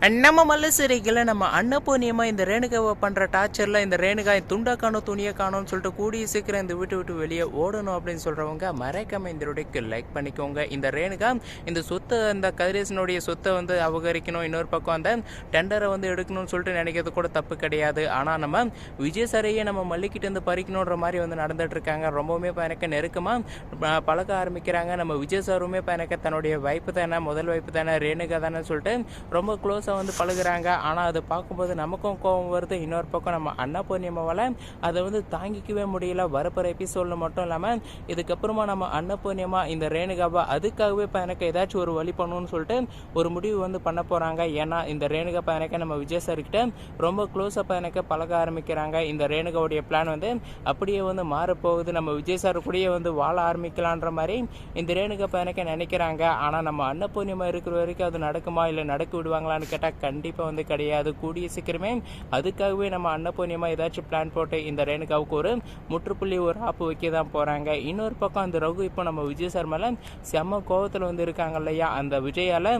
நம்ம மல்லசிரிகளை நம்ம அன்னபூர்ணியமா இந்த ரேணுகாவை பண்ணுற டார்ச்சரில் இந்த ரேணுகா துண்டா காணும் துணியை காணும்னு சொல்லிட்டு கூடிய சீக்கிரம் இந்த வீட்டு விட்டு வெளியே ஓடணும் அப்படின்னு சொல்கிறவங்க மறைக்காம இந்த வீடியோக்கு லைக் பண்ணிக்கோங்க. இந்த ரேணுகா இந்த சொத்தை அந்த கதிரேசனுடைய சொத்தை வந்து அபகரிக்கணும். இன்னொரு பக்கம் அந்த டெண்டரை வந்து எடுக்கணும்னு சொல்லிட்டு நினைக்கிறது கூட தப்பு கிடையாது. ஆனால் நம்ம விஜய் சாரையே நம்ம மல்லிக்கிட்ட இருந்து பறிக்கணுன்ற மாதிரி வந்து நடந்துட்டு இருக்காங்க. ரொம்பவுமே பயணக்க நெருக்கமாக பழக ஆரம்பிக்கிறாங்க. நம்ம விஜய் சாருமே பயணக்க தன்னுடைய வைப்பு தானே முதல் வைப்பு தானே ரேணுகா தானே சொல்லிட்டு ரொம்ப க்ளோஸ் க்ளோஸாக வந்து பழகுறாங்க. ஆனால் அதை பார்க்கும்போது நமக்கும் கோபம் வருது. இன்னொரு பக்கம் நம்ம அன்னபூர்ணியமாவால் அதை வந்து தாங்கிக்கவே முடியல. வரப்போகிற எபிசோடில் மட்டும் இல்லாமல் இதுக்கப்புறமா நம்ம அன்னபூர்ணியமா இந்த ரேணுகாவை அதுக்காகவே இப்போ எனக்கு ஏதாச்சும் ஒரு வழி பண்ணணும்னு சொல்லிட்டு ஒரு முடிவு வந்து பண்ண போகிறாங்க ஏன்னா இந்த ரேணுகா பையனுக்கு நம்ம விஜய் சார்கிட்ட ரொம்ப க்ளோஸாக பையனுக்கு பழக ஆரம்பிக்கிறாங்க. இந்த ரேணுகாவுடைய பிளான் வந்து அப்படியே வந்து மாறப்போகுது. நம்ம விஜய் சார் கூடயே வந்து வாழ ஆரம்பிக்கலான்ற மாதிரி இந்த ரேணுகா பையனுக்கு நினைக்கிறாங்க. ஆனால் நம்ம அன்னபூர்ணிமா இருக்கிற வரைக்கும் அது நடக்குமா? இல்லை நடக்க விடுவாங்களான்னு கேட்டால் கண்டிப்பாக வந்து கிடையாது. கூடிய சீக்கிரமே அதுக்காகவே நம்ம அன்னபூர்ணியமாக ஏதாச்சும் பிளான் போட்டு இந்த ரேணுகாவுக்கு ஒரு முற்றுப்புள்ளி ஒரு ஆப்பு வைக்க தான் போகிறாங்க இன்னொரு பக்கம் அந்த ரகு இப்போ நம்ம விஜய் சார் மேலே செம்ம கோவத்தில் வந்து இருக்காங்க இல்லையா? அந்த விஜயால்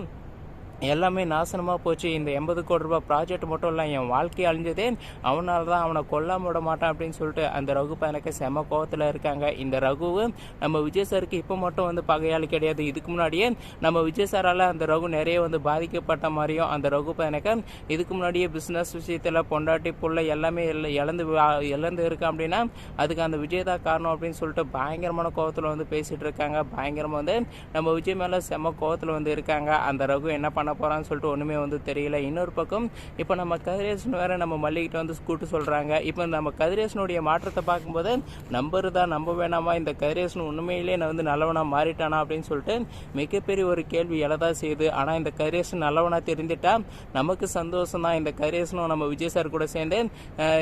எல்லாமே நாசனமாக போச்சு. இந்த எண்பது கோடி ரூபாய் ப்ராஜெக்ட் மட்டும் இல்லை என் வாழ்க்கை அழிஞ்சதே அவனால தான் அவனை கொல்லாம விட மாட்டான் அப்படின்னு சொல்லிட்டு அந்த ரகு பையனுக்கு செம கோவத்தில் இருக்காங்க. இந்த ரகுவும் நம்ம விஜய் சாருக்கு இப்போ மட்டும் வந்து பகையாளி கிடையாது. இதுக்கு முன்னாடியே நம்ம விஜய் சாரால் அந்த ரகு நிறைய வந்து பாதிக்கப்பட்ட மாதிரியும் அந்த ரகு பையனுக்கு இதுக்கு முன்னாடியே பிஸ்னஸ் விஷயத்தில் பொண்டாட்டி புள்ள எல்லாமே இழந்து இழந்து இருக்கு அப்படின்னா அதுக்கு அந்த விஜய் தான் காரணம் அப்படின்னு சொல்லிட்டு பயங்கரமான கோவத்தில் வந்து பேசிட்டு இருக்காங்க. பயங்கரமாக வந்து நம்ம விஜய் மேலே செம கோவத்தில் வந்து இருக்காங்க. அந்த ரகு என்ன பண்ண போறான்னு சொல்லிட்டு ஒன்றுமே வந்து தெரியல. இன்னொரு பக்கம் இப்போ நம்ம கதிரேசன் வேற நம்ம மல்லிகிட்ட வந்து கூட்டு சொல்றாங்க. இப்போ நம்ம கதிரேசனுடைய மாற்றத்தை பார்க்கும்போது நம்புறதா நம்ப வேணாமா? இந்த கதிரேசன் உண்மையிலே நான் வந்து நல்லவனாக மாறிட்டானா அப்படின்னு சொல்லிட்டு மிகப்பெரிய ஒரு கேள்வி எழதான் செய்யுது. ஆனால் இந்த கதிரேசன் நல்லவனாக தெரிஞ்சிட்டா நமக்கு சந்தோஷம் தான். இந்த கதிரேசனும் நம்ம விஜய் சார் கூட சேர்ந்து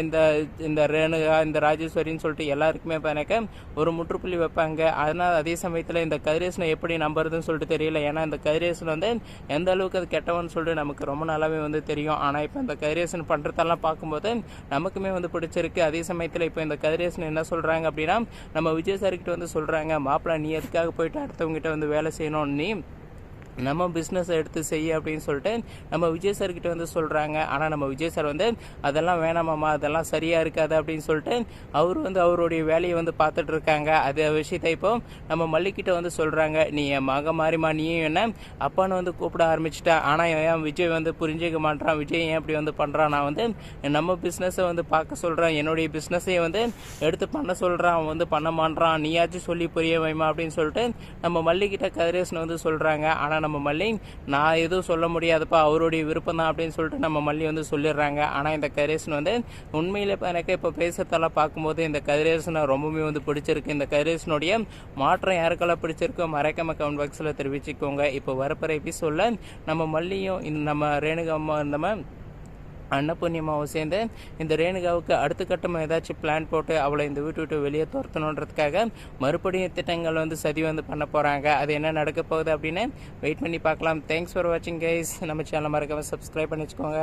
இந்த இந்த ரேணுகா இந்த ராஜேஸ்வரின்னு சொல்லிட்டு எல்லாருக்குமே எனக்கு ஒரு முற்றுப்புள்ளி வைப்பாங்க. அதனால் அதே சமயத்தில் இந்த கதிரேசனை எப்படி நம்புறதுன்னு சொல்லிட்டு தெரியல. ஏன்னா இந்த கதிரேசன் வந்து எந்த அளவுக்கு இருக்கிறது கெட்டவன் சொல்லிட்டு நமக்கு ரொம்ப நல்லாவே வந்து தெரியும். ஆனால் இப்போ இந்த கதிரேசன் பண்ணுறதெல்லாம் பார்க்கும்போது நமக்குமே வந்து பிடிச்சிருக்கு. அதே சமயத்தில் இப்போ இந்த கதிரேசன் என்ன சொல்கிறாங்க அப்படின்னா நம்ம விஜய் சார்கிட்ட வந்து சொல்கிறாங்க மாப்பிள்ளை நீ எதுக்காக போயிட்டு அடுத்தவங்ககிட்ட வந்து வேலை செய்யணும்? நீ நம்ம பிஸ்னஸ் எடுத்து செய்ய அப்படின்னு சொல்லிட்டு நம்ம விஜய் சார் கிட்ட வந்து சொல்கிறாங்க ஆனால் நம்ம விஜய் சார் வந்து அதெல்லாம் வேணாமாம்மா அதெல்லாம் சரியாக இருக்காது அப்படின்னு சொல்லிட்டு அவர் வந்து அவருடைய வேலையை வந்து பார்த்துட்டு இருக்காங்க. அது விஷயத்தை இப்போ நம்ம மல்லிக்கிட்ட வந்து சொல்கிறாங்க நீ என் மக மாறிமா நீயும் என்ன அப்பான்னு வந்து கூப்பிட ஆரம்பிச்சிட்டா. ஆனால் ஏன் விஜய் வந்து புரிஞ்சுக்க மாட்டான் விஜய் ஏன் இப்படி வந்து பண்ணுறான் நான் வந்து நம்ம பிஸ்னஸை வந்து பார்க்க சொல்கிறேன் என்னுடைய பிஸ்னஸையும் வந்து எடுத்து பண்ண சொல்கிறான் அவன் வந்து பண்ண மாட்டான் நீயாச்சும் சொல்லி புரிய வைமா அப்படின்னு சொல்லிட்டு நம்ம மல்லிக்கிட்ட கதிரேசன் வந்து சொல்கிறாங்க ஆனால் நம்ம மல்லி நான் எதுவும் சொல்ல முடியாதுப்பா அவருடைய விருப்பம் தான் அப்படின்னு சொல்லிட்டு நம்ம மல்லி வந்து சொல்லிடுறாங்க. ஆனால் இந்த கதிரேசன் வந்து உண்மையில் எனக்கு இப்போ பேசுறதெல்லாம் பார்க்கும்போது இந்த கதிரேசனை ரொம்பவுமே வந்து பிடிச்சிருக்கு. இந்த கதிரேசனுடைய மாற்றம் யாருக்கெல்லாம் பிடிச்சிருக்கோ மறைக்காம கமெண்ட் பாக்ஸில் தெரிவிச்சுக்கோங்க. இப்போ வரப்போற எபிசோடில் நம்ம மல்லியும் இந்த நம்ம ரேணுகம்மா அம்மா நம்ம அன்னபூர்ணியமாவும் சேர்ந்து இந்த ரேணுகாவுக்கு அடுத்த கட்டமாக ஏதாச்சும் பிளான் போட்டு அவளை இந்த வீட்டு விட்டு வெளியே துரத்தணுன்றதுக்காக மறுபடியும் திட்டங்கள் வந்து சதி வந்து பண்ண போகிறாங்க அது என்ன நடக்க போகுது அப்படின்னு வெயிட் பண்ணி பார்க்கலாம். தேங்க்ஸ் ஃபார் வாட்சிங் கைஸ் நம்ம சேனல் மறக்காமல் சப்ஸ்கிரைப் பண்ணி வச்சுக்கோங்க.